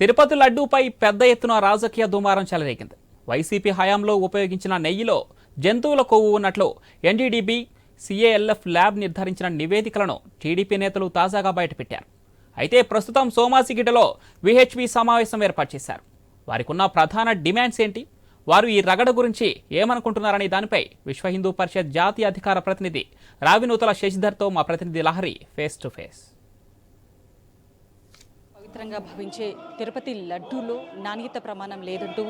తిరుపతి లడ్డూపై పెద్ద ఎత్తున రాజకీయ దుమారం చెలరేగింది. వైసీపీ హయాంలో ఉపయోగించిన నెయ్యిలో జంతువుల కొవ్వు ఉన్నట్లు ఎన్డీడీబీ సిఏఎల్ఎఫ్ ల్యాబ్ నిర్ధారించిన నివేదికలను టీడీపీ నేతలు తాజాగా బయటపెట్టారు. అయితే ప్రస్తుతం సోమాసిగిడ్డలో విహెచ్పి సమావేశం ఏర్పాటు చేశారు. వారికున్న ప్రధాన డిమాండ్స్ ఏంటి? వారు ఈ రగడ గురించి ఏమనుకుంటున్నారనే దానిపై విశ్వ హిందూ పరిషత్ జాతీయ అధికార ప్రతినిధి రావినూతల శశిధర్తో మా ప్రతినిధి లహరి ఫేస్ టు ఫేస్. పవిత్రంగా భావించే తిరుపతి లడ్డూలో నాణ్యత ప్రమాణం లేదంటూ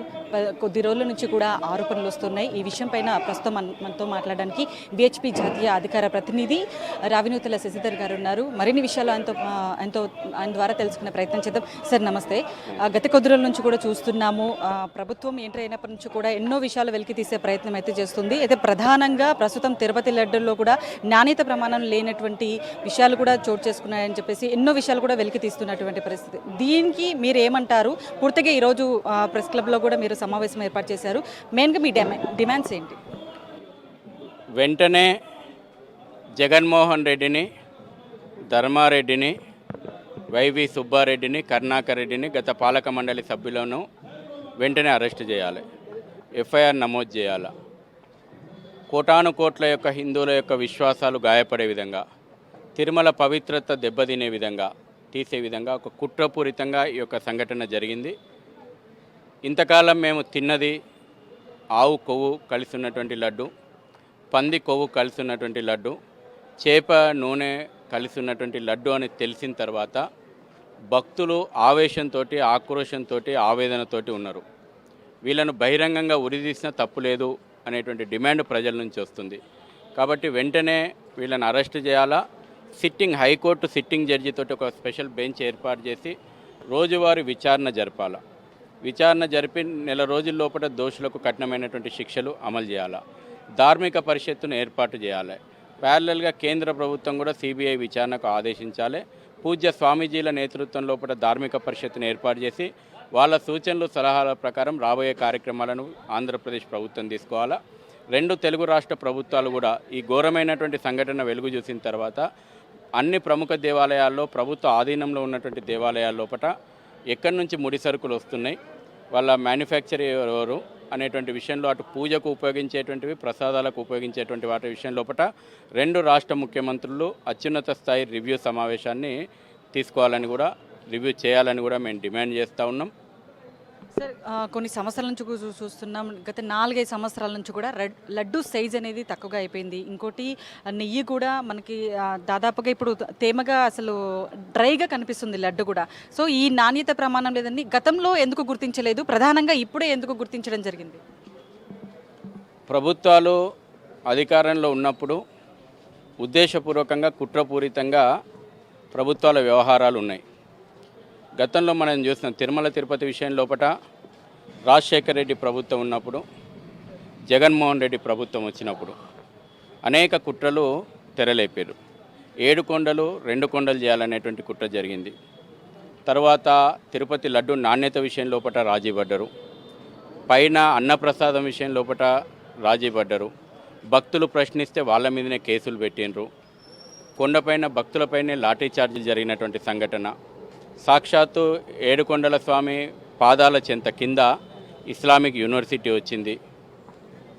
కొద్ది రోజుల నుంచి కూడా ఆరోపణలు వస్తున్నాయి. ఈ విషయం పైన ప్రస్తుతం మనతో మాట్లాడడానికి బిహెచ్పి జాతీయ అధికార ప్రతినిధి రావినూతుల శశిధర్ గారు ఉన్నారు. మరిన్ని విషయాలు ఆయనతో ఆయనతో ఆయన ద్వారా తెలుసుకునే ప్రయత్నం చేద్దాం. సార్ నమస్తే. గత కొద్ది రోజుల నుంచి కూడా చూస్తున్నాము. ప్రభుత్వం ఎంటర్ అయినప్పటి నుంచి కూడా ఎన్నో విషయాలు వెలికి తీసే ప్రయత్నం అయితే చేస్తుంది. అయితే ప్రధానంగా ప్రస్తుతం తిరుపతి లడ్డూలో కూడా నాణ్యత ప్రమాణం లేనటువంటి విషయాలు కూడా చోటు చేసుకున్నాయని చెప్పేసి ఎన్నో విషయాలు కూడా వెలికి తీస్తున్నటువంటి పరిస్థితి దీనికి మీరు ఏమంటారు పూర్తిగా ఈరోజు ఆ, ప్రెస్ క్లబ్లో కూడా మీరు సమావేశం ఏర్పాటు చేశారు. మెయిన్గా మీ డిమాండ్స్ ఏంటి? వెంటనే జగన్మోహన్ రెడ్డిని ధర్మారెడ్డిని వైవి సుబ్బారెడ్డిని కర్ణాకర్ రెడ్డిని గత పాలక మండలి సభ్యులను వెంటనే అరెస్ట్ చేయాలి. ఎఫ్ఐఆర్ నమోదు చేయాలి? కోటాను కోట్ల యొక్క హిందువుల యొక్క విశ్వాసాలు గాయపడే విధంగా తిరుమల పవిత్రత దెబ్బతినే విధంగా తీసే విధంగా ఒక కుట్రపూరితంగా ఈ యొక్క సంఘటన జరిగింది. ఇంతకాలం మేము తిన్నది ఆవు కొవ్వు కలిసి ఉన్నటువంటి లడ్డు పంది కొవ్వు కలిసి ఉన్నటువంటి లడ్డు చేప నూనె కలిసి ఉన్నటువంటి లడ్డు అని తెలిసిన తర్వాత భక్తులు ఆవేశంతో ఆక్రోషంతో ఆవేదనతోటి ఉన్నారు. వీళ్ళను బహిరంగంగా ఉరిదీసిన తప్పు లేదు అనేటువంటి డిమాండ్ ప్రజల నుంచి వస్తుంది. కాబట్టి వెంటనే వీళ్ళని అరెస్ట్ చేయాలా? సిట్టింగ్ హైకోర్టు సిట్టింగ్ జడ్జితోటి ఒక స్పెషల్ బెంచ్ ఏర్పాటు చేసి రోజువారీ విచారణ జరపాల. విచారణ జరిపి నెల రోజుల లోపల దోషులకు కఠినమైనటువంటి శిక్షలు అమలు చేయాలా. ధార్మిక పరిషత్తును ఏర్పాటు చేయాలి. ప్యారలల్గా కేంద్ర ప్రభుత్వం కూడా సిబిఐ విచారణకు ఆదేశించాలి. పూజ్య స్వామీజీల నేతృత్వం లోపల ధార్మిక పరిషత్తును ఏర్పాటు చేసి వాళ్ళ సూచనలు సలహాల ప్రకారం రాబోయే కార్యక్రమాలను ఆంధ్రప్రదేశ్ ప్రభుత్వం తీసుకోవాలా. రెండు తెలుగు రాష్ట్ర ప్రభుత్వాలు కూడా ఈ ఘోరమైనటువంటి సంఘటన వెలుగు చూసిన తర్వాత అన్ని ప్రముఖ దేవాలయాల్లో ప్రభుత్వ ఆధీనంలో ఉన్నటువంటి దేవాలయాల లోపల ఎక్కడి నుంచి ముడి సరుకులు వస్తున్నాయి వాళ్ళ మ్యానుఫ్యాక్చర్ ఎవరు అనేటువంటి విషయంలో అటు పూజకు ఉపయోగించేటువంటివి ప్రసాదాలకు ఉపయోగించేటువంటి వాటి విషయం లోపల రెండు రాష్ట్ర ముఖ్యమంత్రులు అత్యున్నత స్థాయి రివ్యూ సమావేశాన్ని తీసుకోవాలని కూడా రివ్యూ చేయాలని కూడా మేము డిమాండ్ చేస్తూ ఉన్నాం. సార్ కొన్ని సంవత్సరాల నుంచి చూస్తున్నాం. గత నాలుగైదు సంవత్సరాల నుంచి కూడా లడ్డు సైజ్ అనేది తక్కువగా అయిపోయింది. ఇంకోటి నెయ్యి కూడా మనకి దాదాపుగా ఇప్పుడు తేమగా అసలు డ్రైగా కనిపిస్తుంది లడ్డు కూడా. సో ఈ నాణ్యత ప్రమాణం లేదని గతంలో ఎందుకు గుర్తించలేదు? ప్రధానంగా ఇప్పుడే ఎందుకు గుర్తించడం జరిగింది? ప్రభుత్వాలు అధికారంలో ఉన్నప్పుడు ఉద్దేశపూర్వకంగా కుట్రపూరితంగా ప్రభుత్వాల వ్యవహారాలు ఉన్నాయి. గతంలో మనం చూసిన తిరుమల తిరుపతి విషయం లోపల రాజశేఖర రెడ్డి ప్రభుత్వం ఉన్నప్పుడు జగన్మోహన్ రెడ్డి ప్రభుత్వం వచ్చినప్పుడు అనేక కుట్రలు తెరలేపారు. ఏడు కొండలు రెండు కొండలు చేయాలనేటువంటి కుట్ర జరిగింది. తర్వాత తిరుపతి లడ్డు నాణ్యత విషయం లోపల రాజీ పడ్డరు. పైన అన్నప్రసాదం విషయం లోపల రాజీ పడ్డరు. భక్తులు ప్రశ్నిస్తే వాళ్ళ మీదనే కేసులు పెట్టిండ్రు. కొండపైన భక్తులపైనే లాఠీ చార్జీలు జరిగినటువంటి సంఘటన. సాక్షాత్తు ఏడుకొండల స్వామి పాదాల చెంత కింద ఇస్లామిక్ యూనివర్సిటీ వచ్చింది.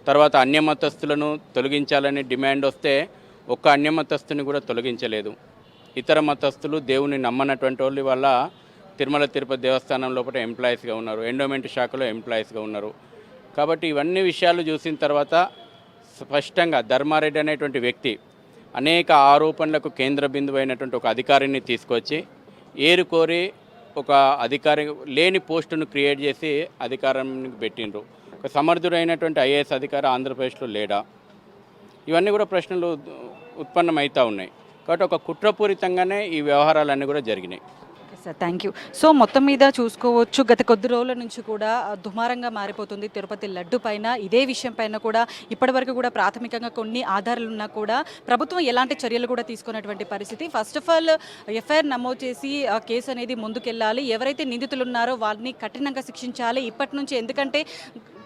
తర్వాత అన్యమతస్థులను తొలగించాలని డిమాండ్ వస్తే ఒక్క అన్యమతస్థుని కూడా తొలగించలేదు. ఇతర మతస్థులు దేవుని నమ్మనటువంటి వాళ్ళు వల్ల తిరుమల తిరుపతి దేవస్థానం లోపల ఎంప్లాయీస్గా ఉన్నారు. ఎండోమెంట్ శాఖలో ఎంప్లాయీస్గా ఉన్నారు. కాబట్టి ఇవన్నీ విషయాలు చూసిన తర్వాత స్పష్టంగా ధర్మారెడ్డి అనేటువంటి వ్యక్తి అనేక ఆరోపణలకు కేంద్ర బిందువు అయినటువంటి ఒక అధికారిని తీసుకొచ్చి ఏరుకోరి ఒక అధికారి లేని పోస్టును క్రియేట్ చేసి అధికారానికి పెట్టిండ్రు. ఒక సమర్థుడైనటువంటి ఐఏఎస్ అధికారి ఆంధ్రప్రదేశ్లో లేడా? ఇవన్నీ కూడా ప్రశ్నలు ఉత్పన్నమవుతూ ఉన్నాయి. కాబట్టి ఒక కుట్రపూరితంగానే ఈ వ్యవహారాలన్నీ కూడా జరిగినాయి. సార్ థ్యాంక్ యూ సో మొత్తం మీద చూసుకోవచ్చు గత కొద్ది రోజుల నుంచి కూడా దుమారంగా మారిపోతుంది తిరుపతి లడ్డు పైన. ఇదే విషయం పైన కూడా ఇప్పటివరకు కూడా ప్రాథమికంగా కొన్ని ఆధారాలు ఉన్నా కూడా ప్రభుత్వం ఎలాంటి చర్యలు కూడా తీసుకున్నటువంటి పరిస్థితి. ఫస్ట్ ఆఫ్ ఆల్ ఎఫ్ఐఆర్ నమోదు చేసి ఆ కేసు అనేది ముందుకెళ్ళాలి. ఎవరైతే నిందితులు ఉన్నారో వాళ్ళని కఠినంగా శిక్షించాలి. ఇప్పటి నుంచి ఎందుకంటే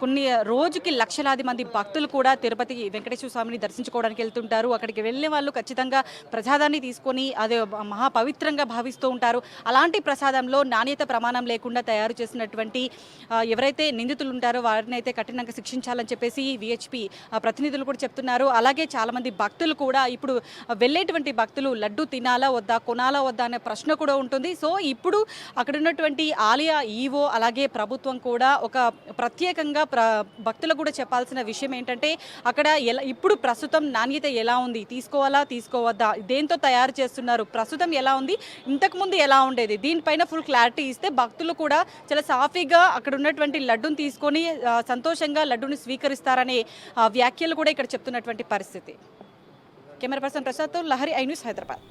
కొన్ని రోజుకి లక్షలాది మంది భక్తులు కూడా తిరుపతి వెంకటేశ్వర స్వామిని దర్శించుకోవడానికి వెళ్తుంటారు. అక్కడికి వెళ్ళే వాళ్ళు ఖచ్చితంగా ప్రసాదాన్ని తీసుకొని అదే మహాపవిత్రంగా భావిస్తూ ఉంటారు. అలాంటి ప్రసాదంలో నాణ్యత ప్రమాణం లేకుండా తయారు చేసినటువంటి ఎవరైతే నిందితులు ఉంటారో వారిని అయితే కఠినంగా శిక్షించాలని చెప్పేసి విహెచ్పి ప్రతినిధులు కూడా చెప్తున్నారు. అలాగే చాలామంది భక్తులు కూడా ఇప్పుడు వెళ్ళేటువంటి భక్తులు లడ్డు తినాలా వద్దా కొనాలా వద్దా అనే ప్రశ్న కూడా ఉంటుంది. సో ఇప్పుడు అక్కడ ఉన్నటువంటి ఆలయ ఈవో అలాగే ప్రభుత్వం కూడా ఒక ప్రత్యేకంగా భక్తులకు కూడా చెప్పాల్సిన విషయం ఏంటంటే అక్కడ ఎలా ఇప్పుడు ప్రస్తుతం నాణ్యత ఎలా ఉంది? తీసుకోవాలా? తీసుకోవద్దా? దేంతో తయారు చేస్తున్నారు? ప్రస్తుతం ఎలా ఉంది? ఇంతకుముందు ఎలా ఉండేది? దీనిపైన ఫుల్ క్లారిటీ ఇస్తే భక్తులు కూడా చాలా సాఫీగా అక్కడ ఉన్నటువంటి లడ్డును తీసుకొని సంతోషంగా లడ్డుని స్వీకరిస్తారనే వ్యాఖ్యలు కూడా ఇక్కడ చెప్తున్నటువంటి పరిస్థితి. కెమెరా పర్సన్ ప్రసాద్తో లహరి ఐ న్యూస్ హైదరాబాద్.